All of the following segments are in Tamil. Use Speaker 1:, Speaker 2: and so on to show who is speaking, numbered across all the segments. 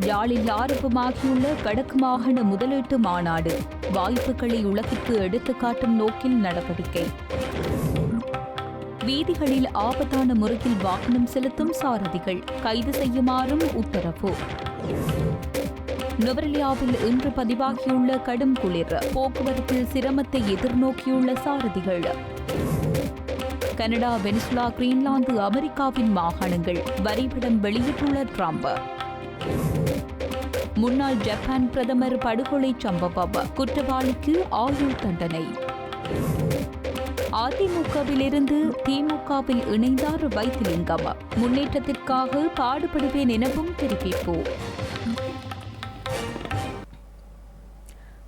Speaker 1: யாழில் ஆரம்பமாகியுள்ள வடக்கு மாகாண முதலீட்டு மாநாடு. வாய்ப்புகளை உலகிற்கு எடுத்துக்காட்டும் நோக்கில் நடவடிக்கை. வீதிகளில் ஆபத்தான முறையில் வாகனம் செலுத்தும் சாரதிகள் கைது செய்யுமாறும் உத்தரவு. நுவரெலியாவில் இன்று பதிவாகியுள்ள கடும் குளிர் போக்குவரத்தில் சிரமத்தை எதிர்நோக்கியுள்ள சாரதிகள். கனடா வெனிசுலா கிரீன்லாந்து அமெரிக்காவின் மாகாணங்கள் வரைபடம் வெளியிட்டுள்ள டிரம்ப். முன்னாள் ஜப்பான் பிரதமர் படுகொலை சம்பவம். குற்றவாளிக்கு ஆயுள் தண்டனை. அதிமுகவிலிருந்து திமுகவில் இணைந்தார் வைத்திலிங்கம். முன்னேற்றத்திற்காக பாடுபடுவேன் எனவும் தெரிவிப்பு.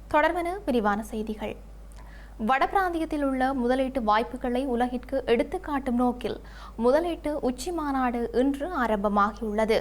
Speaker 2: தொடர்வன விரிவான செய்திகள். வடபிராந்தியத்தில் உள்ள முதலீட்டு வாய்ப்புகளை உலகிற்கு எடுத்துக்காட்டும் நோக்கில் முதலீட்டு உச்சி மாநாடு இன்று ஆரம்பமாகியுள்ளது.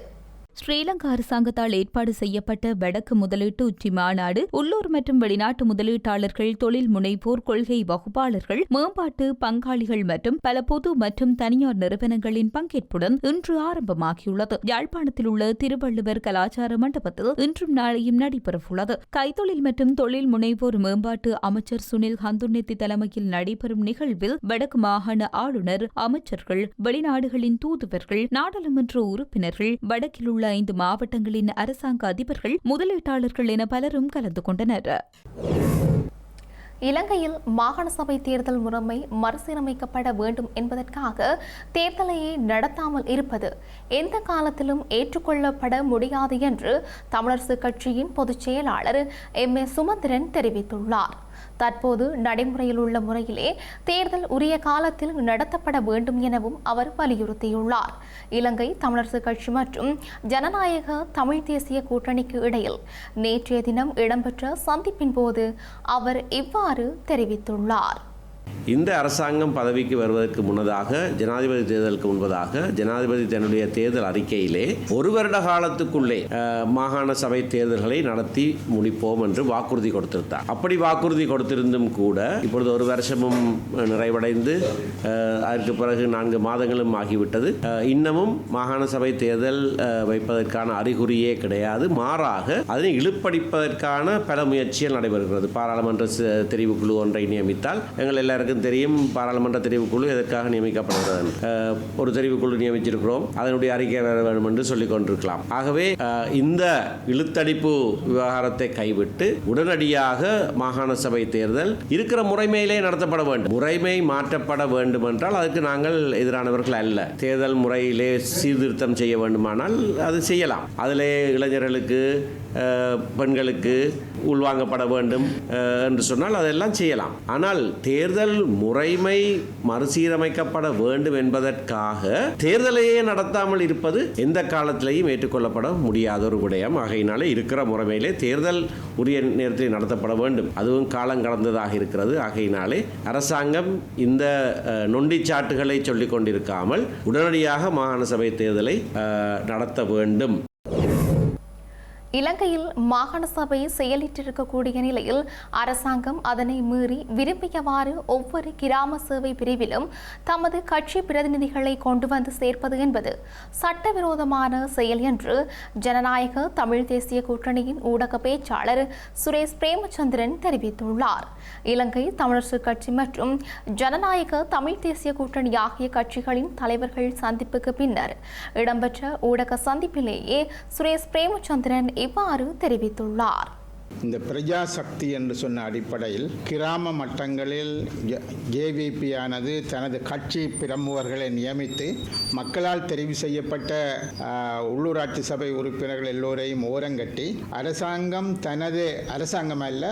Speaker 1: ஸ்ரீலங்கா அரசாங்கத்தால் ஏற்பாடு செய்யப்பட்ட வடக்கு முதலீட்டு உச்சி மாநாடு உள்ளூர் மற்றும் வெளிநாட்டு முதலீட்டாளர்கள் தொழில் முனைவோர் கொள்கை வகுப்பாளர்கள் மேம்பாட்டு பங்காளிகள் மற்றும் பல பொது மற்றும் தனியார் நிறுவனங்களின் பங்கேற்புடன் இன்று ஆரம்பமாகியுள்ளது. யாழ்ப்பாணத்தில் உள்ள திருவள்ளுவர் கலாச்சார மண்டபத்தில் இன்றும் நாளையும் நடைபெறவுள்ளது. கைத்தொழில் மற்றும் தொழில் முனைவோர் மேம்பாட்டு அமைச்சர் சுனில் ஹந்துன்னெத்தி தலைமையில் நடைபெறும் நிகழ்வில் வடக்கு மாகாண ஆளுநர் அமைச்சர்கள் வெளிநாடுகளின் தூதுவர்கள் நாடாளுமன்ற உறுப்பினர்கள் வடக்கில் உள்ள ஐந்து மாவட்டங்களின் அரசாங்க அதிபர்கள் முதலீட்டாளர்கள் என பலரும் கலந்து கொண்டனர்.
Speaker 2: இலங்கையில் மாகாண சபை தேர்தல் முறைமை மறுசீரமைக்கப்பட வேண்டும் என்பதற்காக தேர்தலையே நடத்தாமல் இருப்பது எந்த காலத்திலும் ஏற்றுக்கொள்ளப்பட முடியாது என்று தமிழரசு கட்சியின் பொதுச் செயலாளர் எம். ஏ. சுமந்திரன் தெரிவித்துள்ளார். தற்போது நடைமுறையில் உள்ள முறையிலே தேர்தல் உரிய காலத்தில் நடத்தப்பட வேண்டும் எனவும் அவர் வலியுறுத்தியுள்ளார். இலங்கை தமிழரசு கட்சி மற்றும் ஜனநாயக தமிழ் தேசிய கூட்டணிக்கு இடையில் நேற்றைய தினம் இடம்பெற்ற சந்திப்பின் போது அவர் இவ்வாறு தெரிவித்துள்ளார்.
Speaker 3: இந்த அரசாங்கம் பதவிக்கு வருவதற்கு முன்னதாக ஜனாதிபதி தேர்தலுக்கு முன்பதாக ஜனாதிபதி தன்னுடைய தேர்தல் அறிக்கையிலே ஒரு வருட காலத்துக்குள்ளே மாகாண சபை தேர்தல்களை நடத்தி முடிப்போம் என்று வாக்குறுதி கொடுத்திருந்தார். அப்படி வாக்குறுதி கொடுத்திருந்தும் கூட இப்பொழுது ஒரு வருஷமும் நிறைவடைந்து அதற்கு பிறகு நான்கு மாதங்களும் ஆகிவிட்டது. இன்னமும் மாகாண சபை தேர்தல் வைப்பதற்கான அறிகுறியே கிடையாது. மாறாக அதனை இழுப்படிப்பதற்கான பல முயற்சிகள் நடைபெறுகிறது. பாராளுமன்ற தெரிவுக்குழு ஒன்றை நியமித்தால் எங்கள் எல்லாருக்கும் தெரியும் பாராளுமன்ற தெரிவுக்குழு எதற்காக நியமிக்கப்படுகிறது? ஒரு தெரிவுக்குழு நியமிச்சிருக்கிறோம். அதனுடைய அறிக்கை வர வேண்டும் என்று சொல்லிக் கொண்டிருக்கலாம். ஆகவே இந்த இழுத்தடிப்பு விவகாரத்தை கைவிட்டு உடனடியாக மாகாண சபை தேர்தல் இருக்கிற முறைமையிலே நடத்தப்பட வேண்டும். முறைமை மாற்றப்பட வேண்டும் என்றால் அதுக்கு நாங்கள் எதிரானவர்கள் அல்ல. தேர்தல் முறையிலே சீர்திருத்தம் செய்ய வேண்டுமானால் அது செய்யலாம். அதிலே இளைஞர்களுக்கு பெண்களுக்கு உள்வாங்கப்பட வேண்டும் என்று சொன்னால் அதெல்லாம் செய்யலாம். ஆனால் தேர்தல் முறைமை மறுசீரமைக்கப்பட வேண்டும் என்பதற்காக தேர்தலையே நடத்தாமல் இருப்பது எந்த காலத்திலையும் ஏற்றுக்கொள்ளப்பட முடியாத ஒரு விடயம். ஆகையினாலே இருக்கிற முறைமையிலே தேர்தல் உரிய நேரத்தில் நடத்தப்பட வேண்டும். அதுவும் காலம் கடந்ததாக இருக்கிறது. ஆகையினாலே அரசாங்கம் இந்த நொண்டிச்சாட்டுகளை சொல்லிக் கொண்டிருக்காமல் உடனடியாக மாகாண சபை தேர்தலை நடத்த வேண்டும்.
Speaker 2: இலங்கையில் மாகாண சபை செயலிட்டிருக்கக்கூடிய நிலையில் அரசாங்கம் அதனை மீறி விரும்பியவாறு ஒவ்வொரு கிராம சேவை பிரிவிலும் தமது கட்சி பிரதிநிதிகளை கொண்டு வந்து சேர்ப்பது என்பது சட்டவிரோதமான செயல் என்று ஜனநாயக தமிழ் தேசிய கூட்டணியின் ஊடக பேச்சாளர் சுரேஷ் பிரேமச்சந்திரன் தெரிவித்துள்ளார். இலங்கை தமிழரசு கட்சி மற்றும் ஜனநாயக தமிழ் தேசிய கூட்டணி ஆகிய கட்சிகளின் தலைவர்கள் சந்திப்புக்கு பின்னர் இடம்பெற்ற ஊடக சந்திப்பிலேயே சுரேஷ் பிரேமச்சந்திரன் இவ்வாறு தெரிவித்துள்ளார்.
Speaker 4: இந்த பிரஜா சக்தி என்று சொன்ன அடிப்படையில் கிராம மட்டங்களில் ஜேவிபி ஆனது தனது கட்சி பிரமுகர்களை நியமித்து மக்களால் தெரிவு செய்யப்பட்ட உள்ளூராட்சி சபை உறுப்பினர்கள் எல்லோரையும் ஓரங்கட்டி அரசாங்கம் தனது அரசாங்கம் அல்ல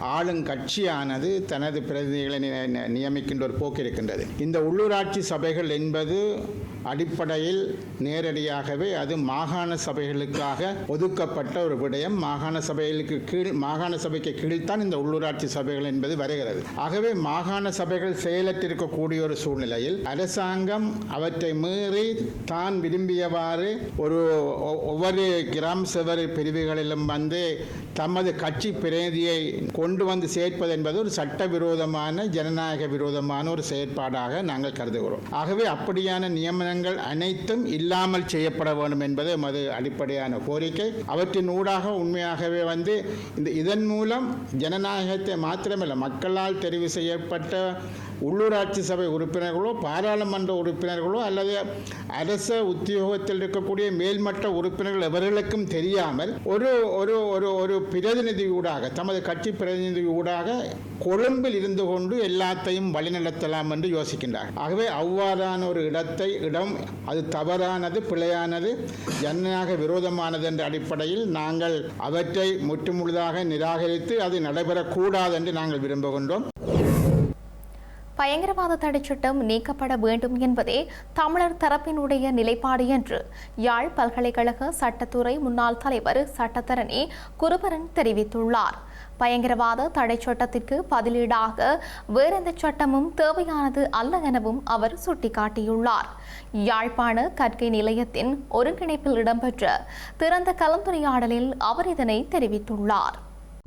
Speaker 4: ஆளுங்கட்சியானது தனது பிரதிநிதிகளை நி- நியமிக்கின்ற ஒரு போக்கு இருக்கின்றது. இந்த உள்ளூராட்சி சபைகள் என்பது அடிப்படையில் நேரடியாகவே அது மாகாண சபைகளுக்காக ஒதுக்கப்பட்ட ஒரு விடயம். மாகாண சபைகளுக்கு கீழ் மாகாண சபைக்கு கீழ்தான் இந்த உள்ளூராட்சி சபைகள் என்பது வருகிறது. ஆகவே மாகாண சபைகள் செயலற்றிருக்கக்கூடிய ஒரு சூழ்நிலையில் அரசாங்கம் அவற்றை மீறி தான் விரும்பியவாறு ஒரு ஒ- ஒவ்வொரு கிராம சபை பிரிவுகளிலும் வந்து தமது கட்சி பிரதிநிதியை கொண்டு வந்து சேர்ப்பது என்பது ஒரு சட்டவிரோதமான ஜனநாயக விரோதமான ஒரு செயற்பாடாக நாங்கள் கருதுகிறோம். ஆகவே அப்படியான நியமனங்கள் அனைத்தும் இல்லாமல் செய்யப்பட வேண்டும் என்பது எமது அடிப்படையான கோரிக்கை. அவற்றின் ஊடாக உண்மையாகவே வந்து இந்த இதன் மூலம் ஜனநாயகத்தை மாத்திரமல்ல மக்களால் தெரிவு செய்யப்பட்ட உள்ளூராட்சி சபை உறுப்பினர்களோ பாராளுமன்ற உறுப்பினர்களோ அல்லது அரச உத்தியோகத்தில் இருக்கக்கூடிய மேல்மட்ட உறுப்பினர்கள் எவர்களுக்கும் தெரியாமல் ஒரு ஒரு ஒரு ஒரு பிரதிநிதி ஊடாக தமது கட்சி பிரதிநிதி ஊடாக கொழும்பில் இருந்து கொண்டு எல்லாத்தையும் வழிநடத்தலாம் என்று யோசிக்கின்றார். ஆகவே அவ்வாறான ஒரு இடத்தை இடம் அது தவறானது பிழையானது ஜனநாயக விரோதமானது என்ற அடிப்படையில் நாங்கள் அவற்றை முற்றுமுழுதாக நிராகரித்து அது நடைபெறக்கூடாது என்று நாங்கள் விரும்புகின்றோம்.
Speaker 2: பயங்கரவாத தடைச் சட்டம் நீக்கப்பட வேண்டும் என்பதே தமிழர் தரப்பினுடைய நிலைப்பாடு என்று யாழ் பல்கலைக்கழக சட்டத்துறை முன்னாள் தலைவர் சட்டத்தரணி குருபரன் தெரிவித்துள்ளார். பயங்கரவாத தடைச் சட்டத்திற்கு பதிலீடாக வேறெந்த சட்டமும் தேவையானது அல்ல எனவும் அவர் சுட்டிக்காட்டியுள்ளார். யாழ்ப்பாண கற்கை நிலையத்தின் ஒருங்கிணைப்பில் இடம்பெற்ற திறந்த கலந்துரையாடலில் அவர் இதனை தெரிவித்துள்ளார்.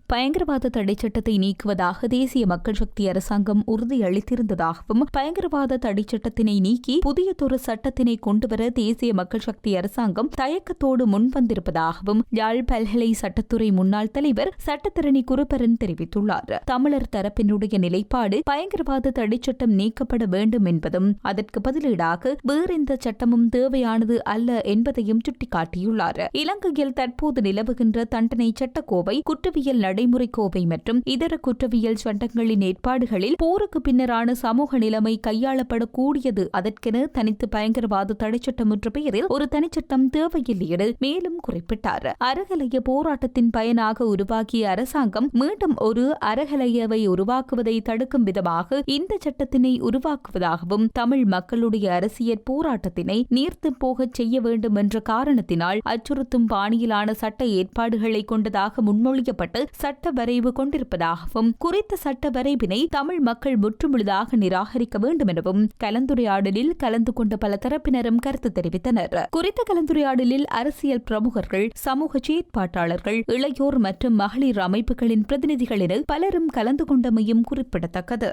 Speaker 1: பயங்கரவாத தடை சட்டத்தை நீக்குவதாக தேசிய மக்கள் சக்தி அரசாங்கம் உறுதியளித்திருந்ததாகவும் பயங்கரவாத தடை சட்டத்தினை நீக்கி புதியதொரு சட்டத்தினை கொண்டுவர தேசிய மக்கள் சக்தி அரசாங்கம் தயக்கத்தோடு முன்வந்திருப்பதாகவும் யாழ் பல்கலை சட்டத்துறை முன்னாள் தலைவர் சட்டத்தரணி குருபரன் தெரிவித்துள்ளார். தமிழர் தரப்பினுடைய நிலைப்பாடு பயங்கரவாத தடைச்சட்டம் நீக்கப்பட வேண்டும் என்பதும் அதற்கு பதிலீடாக வேறெந்த சட்டமும் தேவையானது அல்ல என்பதையும் சுட்டிக்காட்டியுள்ளார். இலங்கையில் தற்போது நிலவுகின்ற தண்டனை சட்டக்கோவை குற்றவியல் நடைமுறை கோவை மற்றும் இதர குற்றவியல் சட்டங்களின் ஏற்பாடுகளில் போருக்கு பின்னரான சமூக நிலைமை கையாளப்படக்கூடியது. அதற்கென தனித்து பயங்கரவாத தடைச்சட்டம் என்ற பெயரில் ஒரு தனிச்சட்டம் தேவையில்லை என மேலும் குறிப்பிட்டார். அறகலைய போராட்டத்தின் பயனாக உருவாக்கிய அரசாங்கம் மீண்டும் ஒரு அறகலையவை உருவாக்குவதை தடுக்கும் விதமாக இந்த சட்டத்தினை உருவாக்குவதாகவும் தமிழ் மக்களுடைய அரசியல் போராட்டத்தினை நீர்த்து போகச் செய்ய வேண்டும் என்ற காரணத்தினால் அச்சுறுத்தும் பாணியிலான சட்ட ஏற்பாடுகளை கொண்டதாக முன்மொழியப்பட்டு சட்ட வரைவு கொண்டிருப்பதாகவும் குறித்த சட்ட வரைவினை தமிழ் மக்கள் முற்றுமுழுதாக நிராகரிக்க வேண்டும் எனவும் கலந்துரையாடலில் கலந்து கொண்ட பல தரப்பினரும் கருத்து தெரிவித்தனர். குறித்த கலந்துரையாடலில் அரசியல் பிரமுகர்கள் சமூக செயற்பாட்டாளர்கள் இளையோர் மற்றும் மகளிர் அமைப்புகளின் பிரதிநிதிகள் என பலரும் கலந்து கொண்டமையும் குறிப்பிடத்தக்கது.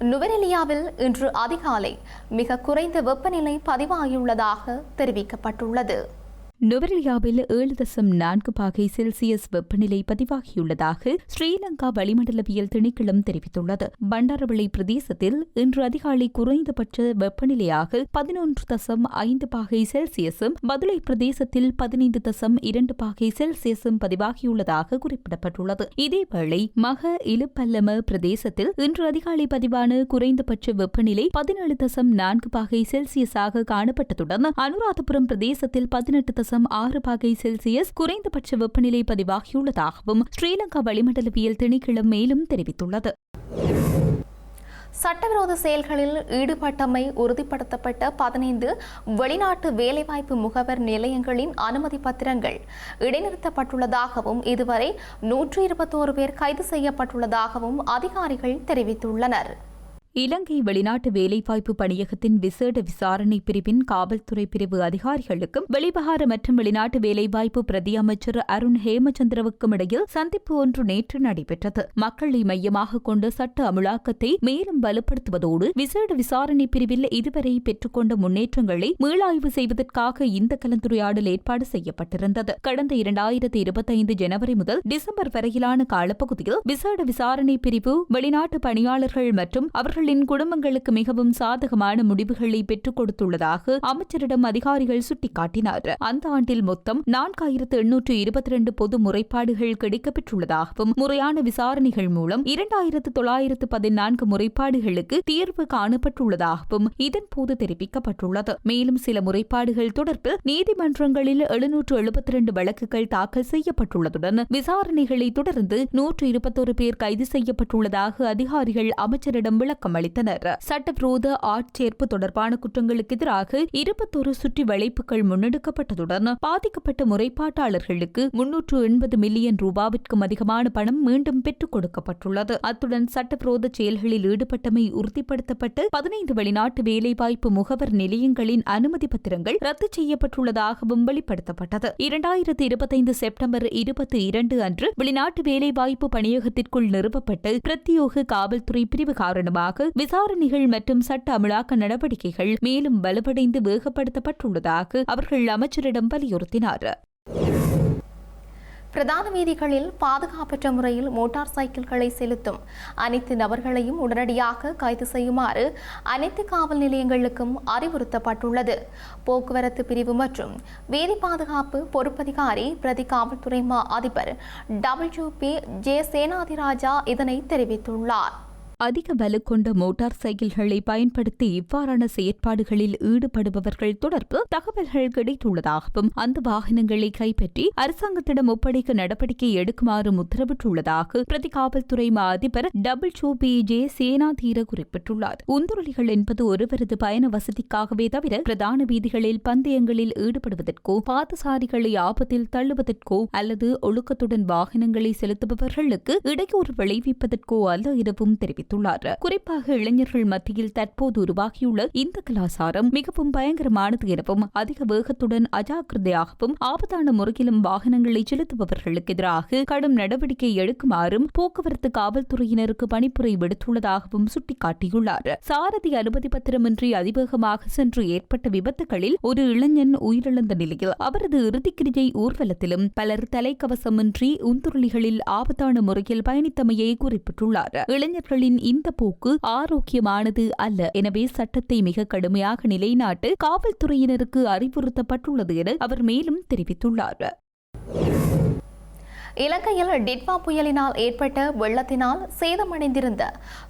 Speaker 2: நுவரெலியாவில் இன்று அதிகாலை மிக குறைந்த வெப்பநிலை பதிவாகியுள்ளதாக தெரிவிக்கப்பட்டுள்ளது.
Speaker 1: நுவரெலியாவில் ஏழு தசம் நான்கு பாகை செல்சியஸ் வெப்பநிலை பதிவாகியுள்ளதாக ஸ்ரீலங்கா வளிமண்டலவியல் திணைக்களம் தெரிவித்துள்ளது. பண்டாரவளை பிரதேசத்தில் இன்று அதிகாலை குறைந்தபட்ச வெப்பநிலையாக பதினொன்று தசம் ஐந்து பாகை செல்சியஸும் மதுரை பிரதேசத்தில் பதினைந்து தசம் இரண்டு பாகை செல்சியஸும் பதிவாகியுள்ளதாக குறிப்பிடப்பட்டுள்ளது. இதேவேளை மக இலுப்பல்லம பிரதேசத்தில் இன்று அதிகாலை பதிவான குறைந்தபட்ச வெப்பநிலை பதினேழு தசம் நான்கு பாகை செல்சியஸாக காணப்பட்டதுடன் அனுராதபுரம் பிரதேசத்தில் பதினெட்டு தசம் ஆறு பாகை செல்சியஸ் குறைந்தபட்ச வெப்பநிலை பதிவாகியுள்ளதாகவும் ஸ்ரீலங்கா வளிமண்டலவியல் திணைக்களம் மேலும் தெரிவித்துள்ளது.
Speaker 2: சட்டவிரோத செயல்களில் ஈடுபட்டமை உறுதிப்படுத்தப்பட்ட பதினைந்து வெளிநாட்டு வேலைவாய்ப்பு முகவர் நிலையங்களின் அனுமதி பத்திரங்கள் இடைநிறுத்தப்பட்டுள்ளதாகவும் இதுவரை நூற்றி இருபத்தோரு பேர் கைது செய்யப்பட்டுள்ளதாகவும் அதிகாரிகள் தெரிவித்துள்ளனர்.
Speaker 1: இலங்கை வெளிநாட்டு வேலைவாய்ப்பு பணியகத்தின் விசேட விசாரணை பிரிவின் காவல்துறை பிரிவு அதிகாரிகளுக்கும் வெளிவகார மற்றும் வெளிநாட்டு வேலைவாய்ப்பு பிரதி அமைச்சர் அருண் ஹேமச்சந்திரவுக்கும் இடையில் சந்திப்பு ஒன்று நேற்று நடைபெற்றது. மக்களை மையமாக கொண்ட சட்ட அமலாக்கத்தை மேலும் வலுப்படுத்துவதோடு விசேட விசாரணை பிரிவில் இதுவரை பெற்றுக்கொண்ட முன்னேற்றங்களை மீளாய்வு செய்வதற்காக இந்த கலந்துரையாடல் ஏற்பாடு செய்யப்பட்டிருந்தது. கடந்த இரண்டாயிரத்தி இருபத்தைந்து ஜனவரி முதல் டிசம்பர் வரையிலான காலப்பகுதியில் விசேட விசாரணை பிரிவு வெளிநாட்டு பணியாளர்கள் மற்றும் அவர்கள் இளைஞர்களின் குடும்பங்களுக்கு மிகவும் சாதகமான முடிவுகளை பெற்றுக் கொடுத்துள்ளதாக அமைச்சரிடம் அதிகாரிகள் சுட்டிக்காட்டினார். அந்த ஆண்டில் மொத்தம் நான்காயிரத்து எண்ணூற்று இருபத்தி இரண்டு பொது முறைப்பாடுகள் கிடைக்கப்பெற்றுள்ளதாகவும் முறையான விசாரணைகள் மூலம் இரண்டாயிரத்து தொள்ளாயிரத்து பதினான்கு முறைப்பாடுகளுக்கு தீர்வு காணப்பட்டுள்ளதாகவும் இதன்போது தெரிவிக்கப்பட்டுள்ளது. மேலும் சில முறைப்பாடுகள் தொடர்பில் நீதிமன்றங்களில் எழுநூற்று எழுபத்தி இரண்டு வழக்குகள் தாக்கல் செய்யப்பட்டுள்ளதுடன் விசாரணைகளை தொடர்ந்து நூற்று இருபத்தொரு பேர் கைது செய்யப்பட்டுள்ளதாக அதிகாரிகள் அமைச்சரிடம் விளக்கம் அளித்தனர். சட்டவிரோத ஆட்சேர்ப்பு தொடர்பான குற்றங்களுக்கு எதிராக இருபத்தொரு சுற்றி வளைப்புகள் முன்னெடுக்கப்பட்டதுடன் பாதிக்கப்பட்ட முறைப்பாட்டாளர்களுக்கு முன்னூற்று எண்பது மில்லியன் ரூபாவிற்கும் அதிகமான பணம் மீண்டும் பெற்றுக் கொடுக்கப்பட்டுள்ளது. அத்துடன் சட்டவிரோத செயல்களில் ஈடுபட்டமை உறுதிப்படுத்தப்பட்டு பதினைந்து வெளிநாட்டு வேலைவாய்ப்பு முகவர் நிலையங்களின் அனுமதி பத்திரங்கள் ரத்து செய்யப்பட்டுள்ளதாகவும் வெளிப்படுத்தப்பட்டது. இரண்டாயிரத்தி இருபத்தைந்து செப்டம்பர் இருபத்தி இரண்டு அன்று வெளிநாட்டு வேலைவாய்ப்பு பணியகத்திற்குள் நிறுவப்பட்டு பிரத்யோக காவல்துறை பிரிவு காரணமாக விசாரணைகள் மற்றும் சட்ட அமலாக்க நடவடிக்கைகள் மேலும் வலுவடைந்து வேகப்படுத்தப்பட்டுள்ளதாக அவர்கள் அமைச்சரிடம் வலியுறுத்தினார்.
Speaker 2: பிரதான வீதிகளில் பாதுகாப்பற்ற முறையில் மோட்டார் சைக்கிள்களை செலுத்தும் அனைத்து நபர்களையும் உடனடியாக கைது செய்யுமாறு அனைத்து காவல் நிலையங்களுக்கும் அறிவுறுத்தப்பட்டுள்ளது. போக்குவரத்து பிரிவு மற்றும் வீதி பாதுகாப்பு பொறுப்பதிகாரி பிரதி காவல்துறை மா அதிபர் டபிள்யூபி ஜே சேனாதிராஜா இதனை தெரிவித்துள்ளார்.
Speaker 1: அதிக வலு கொண்ட மோட்டார் சைக்கிள்களை பயன்படுத்தி இவ்வாறான செயற்பாடுகளில் ஈடுபடுபவர்கள் தொடர்பு தகவல்கள் கிடைத்துள்ளதாகவும் அந்த வாகனங்களை கைப்பற்றி அரசாங்கத்திடம் ஒப்படைக்க நடவடிக்கை எடுக்குமாறும் உத்தரவிட்டுள்ளதாக பிரதி காவல்துறை மா அதிபர் டபுள் சோ பி ஜே சேனாதீர குறிப்பிட்டுள்ளார். உந்துருளிகள் என்பது ஒருவரது பயண வசதிக்காகவே தவிர பிரதான வீதிகளில் பந்தயங்களில் ஈடுபடுவதற்கோ பாதசாரிகளை ஆபத்தில் தள்ளுவதற்கோ அல்லது ஒழுக்கத்துடன் வாகனங்களை செலுத்துபவர்களுக்கு இடையூறு விளைவிப்பதற்கோ அல்ல எனவும் தெரிவித்தார் தெரிவித்துள்ளார். குறிப்பாக இளைஞர்கள் மத்தியில் தற்போது உருவாகியுள்ள இந்த கலாசாரம் மிகவும் பயங்கரமானது எனவும் அதிக வேகத்துடன் அஜாக்கிரதையாகவும் ஆபத்தான முறையிலும் வாகனங்களை செலுத்துபவர்களுக்கு எதிராக கடும் நடவடிக்கை எடுக்குமாறும் போக்குவரத்து காவல்துறையினருக்கு பணிப்புரை விடுத்துள்ளதாகவும் சுட்டிக்காட்டியுள்ளார். சாரதி அனுமதி பத்திரமின்றி அதிவேகமாக சென்று ஏற்பட்ட விபத்துகளில் ஒரு இளைஞன் உயிரிழந்த நிலையில் அவரது இறுதிக்கிரியை ஊர்வலத்திலும் பலர் தலைக்கவசமின்றி உந்துருளிகளில் ஆபத்தான முறையில் பயணித்தமையை குறிப்பிட்டுள்ளார். இளைஞர்களின் இந்த போக்கு ஆரோக்கியமானது அல்ல. எனவே சட்டத்தை மிக கடுமையாக நிலைநாட்டு காவல்துறையினருக்கு அறிவுறுத்தப்பட்டுள்ளது என அவர் மேலும் தெரிவித்துள்ளார்.
Speaker 2: இலங்கையில் டிட்வா புயலினால் ஏற்பட்ட வெள்ளத்தினால் சேதமடைந்திருந்த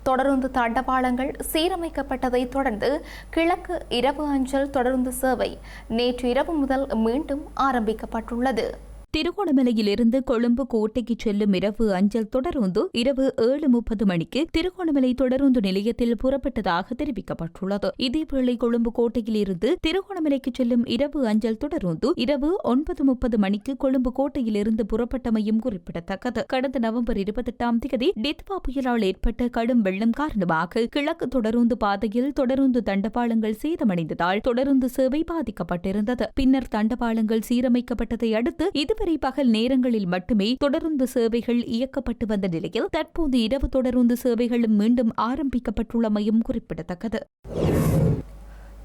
Speaker 2: தொடருந்து தண்டவாளங்கள் சீரமைக்கப்பட்டதை தொடர்ந்து கிழக்கு இரவு அஞ்சல் தொடருந்து சேவை நேற்று இரவு முதல் மீண்டும் ஆரம்பிக்கப்பட்டுள்ளது.
Speaker 1: திருகோணமலையிலிருந்து கொழும்பு கோட்டைக்கு செல்லும் இரவு அஞ்சல் தொடருந்து இரவு ஏழு முப்பது மணிக்கு திருகோணமலை தொடருந்து நிலையத்தில் புறப்பட்டதாக தெரிவிக்கப்பட்டுள்ளது. இதேவேளை கொழும்பு கோட்டையில் இருந்து திருகோணமலைக்கு செல்லும் இரவு அஞ்சல் தொடருந்து இரவு ஒன்பது முப்பது மணிக்கு கொழும்பு கோட்டையிலிருந்து புறப்பட்டமையும் குறிப்பிடத்தக்கது. கடந்த நவம்பர் இருபத்தெட்டாம் தேதி டித்வா புயலால் ஏற்பட்ட கடும் வெள்ளம் காரணமாக கிழக்கு தொடருந்து பாதையில் தொடருந்து தண்டபாளங்கள் சேதமடைந்ததால் தொடருந்து சேவை பாதிக்கப்பட்டிருந்தது. பின்னர் தண்டபாளங்கள் சீரமைக்கப்பட்டதை அடுத்து இது இதுவரை பகல் நேரங்களில் மட்டுமே தொடருந்து சேவைகள் இயக்கப்பட்டு வந்த நிலையில் தற்போது இரவு தொடருந்து சேவைகளும் மீண்டும் ஆரம்பிக்கப்பட்டுள்ளமையும் குறிப்பிடத்தக்கது.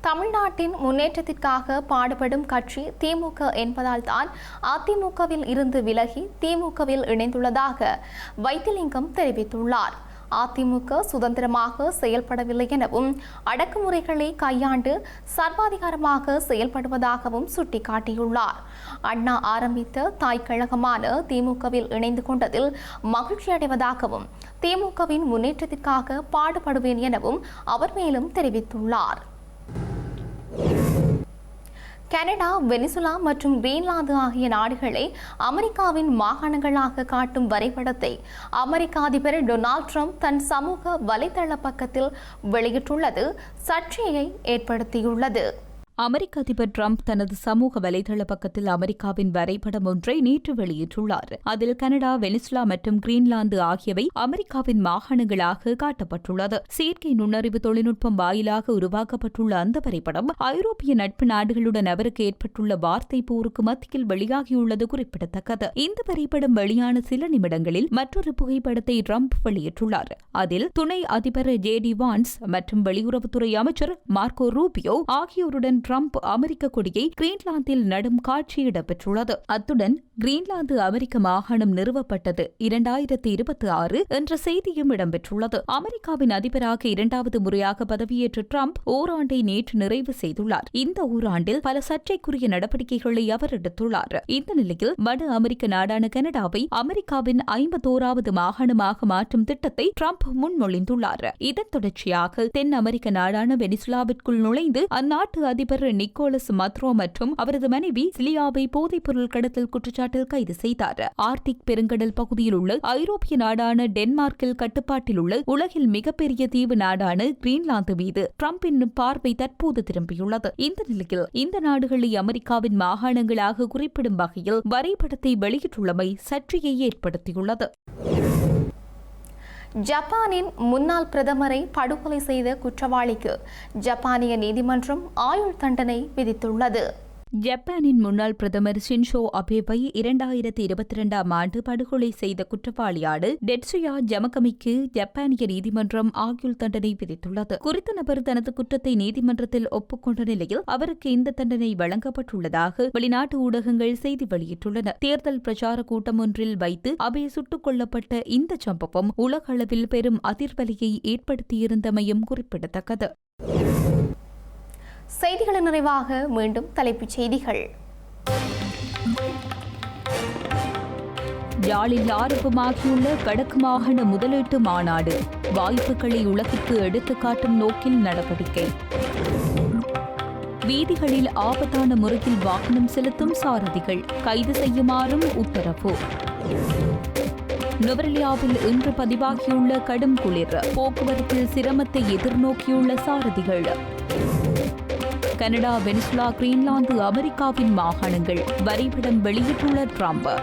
Speaker 2: தமிழ்நாட்டின் முன்னேற்றத்திற்காக பாடுபடும் கட்சி திமுக என்பதால் தான் அதிமுகவில் இருந்து விலகி திமுகவில் இணைந்துள்ளதாக வைத்திலிங்கம் தெரிவித்துள்ளார். அதிமுக சுதந்திரமாக செயல்படவில்லை எனவும் அடக்குமுறைகளை கையாண்டு சர்வாதிகாரமாக செயல்படுவதாகவும் சுட்டிக்காட்டியுள்ளார். அண்ணா ஆரம்பித்த தாய் கழகமான திமுகவில் இணைந்து கொண்டதில் மகிழ்ச்சி அடைவதாகவும் திமுகவின் முன்னேற்றத்திற்காக பாடுபடுவேன் எனவும் அவர் மேலும் தெரிவித்துள்ளார். கனடா வெனிசுலா மற்றும் கிரீன்லாந்து ஆகிய நாடுகளை அமெரிக்காவின் மாகாணங்களாக காட்டும் வரைபடத்தை அமெரிக்க அதிபர் டொனால்ட் ட்ரம்ப் தன் சமூக வலைதள பக்கத்தில் வெளியிட்டுள்ளது. சர்ச்சையை ஏற்படுத்தியுள்ளது.
Speaker 1: அமெரிக்க அதிபர் டிரம்ப் தனது சமூக வலைதள பக்கத்தில் அமெரிக்காவின் வரைபடம் ஒன்றை நேற்று வெளியிட்டுள்ளார். அதில் கனடா வெனிசுலா மற்றும் கிரீன்லாந்து ஆகியவை அமெரிக்காவின் மாகாணங்களாக காட்டப்பட்டுள்ளது. செயற்கை நுண்ணறிவு தொழில்நுட்பம் வாயிலாக உருவாக்கப்பட்டுள்ள அந்த வரைபடம் ஐரோப்பிய நட்பு நாடுகளுடன் அவருக்கு ஏற்பட்டுள்ள வார்த்தை போருக்கு மத்தியில் வெளியாகியுள்ளது குறிப்பிடத்தக்கது. இந்த வரைபடம் வெளியான சில நிமிடங்களில் மற்றொரு புகைப்படத்தை ட்ரம்ப் வெளியிட்டுள்ளார். அதில் துணை அதிபர் ஜே டி வான்ஸ் மற்றும் வெளியுறவுத்துறை அமைச்சர் மார்க்கோ ரூபியோ ஆகியோருடன் ட்ரம்ப் அமெரிக்க கொடியை கிரீன்லாந்தில் நடும் காட்சி இடம்பெற்றுள்ளது அத்துடன் கிரீன்லாந்து அமெரிக்க மாகாணம் நிறுவப்பட்டது இரண்டாயிரத்தி இருபத்தி ஆறு என்ற செய்தியும் இடம்பெற்றுள்ளது. அமெரிக்காவின் அதிபராக இரண்டாவது முறையாக பதவியேற்ற ட்ரம்ப் ஓராண்டை நேற்று நிறைவு செய்துள்ளார். இந்த ஓராண்டில் பல சர்ச்சைக்குரிய நடவடிக்கைகளை அவர் எடுத்துள்ளார். இந்த நிலையில் வட அமெரிக்க நாடான கனடாவை அமெரிக்காவின் ஐம்பத்தோராவது மாகாணமாக மாற்றும் திட்டத்தை ட்ரம்ப் முன்மொழிந்துள்ளார். இதன் தொடர்ச்சியாக தென் அமெரிக்க நாடான வெனிசுலாவிற்குள் நுழைந்து அந்நாட்டு அதிபர் நிக்கோலஸ் மத்ரோ மற்றும் அவரது மனைவி சிலியாவை போதைப்பொருள் கடத்தல் குற்றச்சாட்டில் கைது செய்தார். ஆர்டிக் பெருங்கடல் பகுதியில் உள்ள ஐரோப்பிய நாடான டென்மார்க்கில் கட்டுப்பாட்டில் உள்ள உலகில் மிகப்பெரிய தீவு நாடான கிரீன்லாந்து மீது டிரம்பின் பார்வை தற்போது திரும்பியுள்ளது. இந்த நிலையில் இந்த நாடுகளை அமெரிக்காவின் மாகாணங்களாக குறிப்பிடும் வகையில் வரைபடத்தை வெளியிட்டுள்ளமை சர்ச்சையை ஏற்படுத்தியுள்ளது.
Speaker 2: ஜப்பானின் முன்னாள் பிரதமரை படுகொலை செய்த குற்றவாளிக்கு ஜப்பானிய நீதிமன்றம் ஆயுள் தண்டனை விதித்துள்ளது.
Speaker 1: ஜப்பானின் முன்னாள் பிரதமர் ஷின்ஷோ அபேவை இரண்டாயிரத்தி இருபத்தி இரண்டாம் ஆண்டு படுகொலை செய்த குற்றவாளியான டெட்சுயா ஜமகமிக்கு ஜப்பானிய நீதிமன்றம் ஆயுள் தண்டனை விதித்துள்ளது. குறித்த நபர் தனது குற்றத்தை நீதிமன்றத்தில் ஒப்புக்கொண்ட நிலையில் அவருக்கு இந்த தண்டனை வழங்கப்பட்டுள்ளதாக வெளிநாட்டு ஊடகங்கள் செய்தி வெளியிட்டுள்ளன. தேர்தல் பிரச்சார கூட்டம் ஒன்றில் வைத்து அபே சுட்டுக் கொல்லப்பட்ட இந்த சம்பவம் உலகளவில் பெரும் அதிர்வலையை ஏற்படுத்தியிருந்தமையும் குறிப்பிடத்தக்கது.
Speaker 2: செய்திகளின் நிறைவாக மீண்டும் தலைப்புச் செய்திகள்.
Speaker 1: யாழில் ஆரம்பமாகியுள்ள வடக்கு மாகாண முதலீட்டு மாநாடு வாய்ப்புகளை உலகிற்கு எடுத்துக்காட்டும் நோக்கில் நடவடிக்கை. வீதிகளில் ஆபத்தான முறையில் வாகனம் செலுத்தும் சாரதிகள் கைது செய்யுமாறும் உத்தரவு. நுவரெலியாவில் இன்று பதிவாகியுள்ள கடும் குளிர் போக்குவரத்தில் சிரமத்தை எதிர்நோக்கியுள்ள சாரதிகள். கனடா வெனிசுலா கிரீன்லாந்து அமெரிக்காவின் மாகாணங்கள் வரைபடம் வெளியிட்டுள்ள ட்ரம்ப்.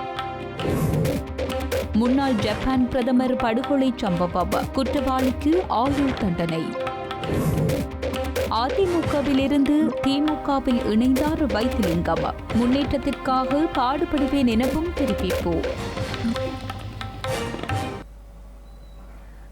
Speaker 1: முன்னாள் ஜப்பான் பிரதமர் படுகொலை சம்பவம் குற்றவாளிக்கு ஆயுள் தண்டனை. அதிமுகவிலிருந்து திமுகவில் இணைந்தார் வைத்திலிங்கம். முன்னேற்றத்திற்காக பாடுபடுவேன் எனவும் தெரிவிப்போம்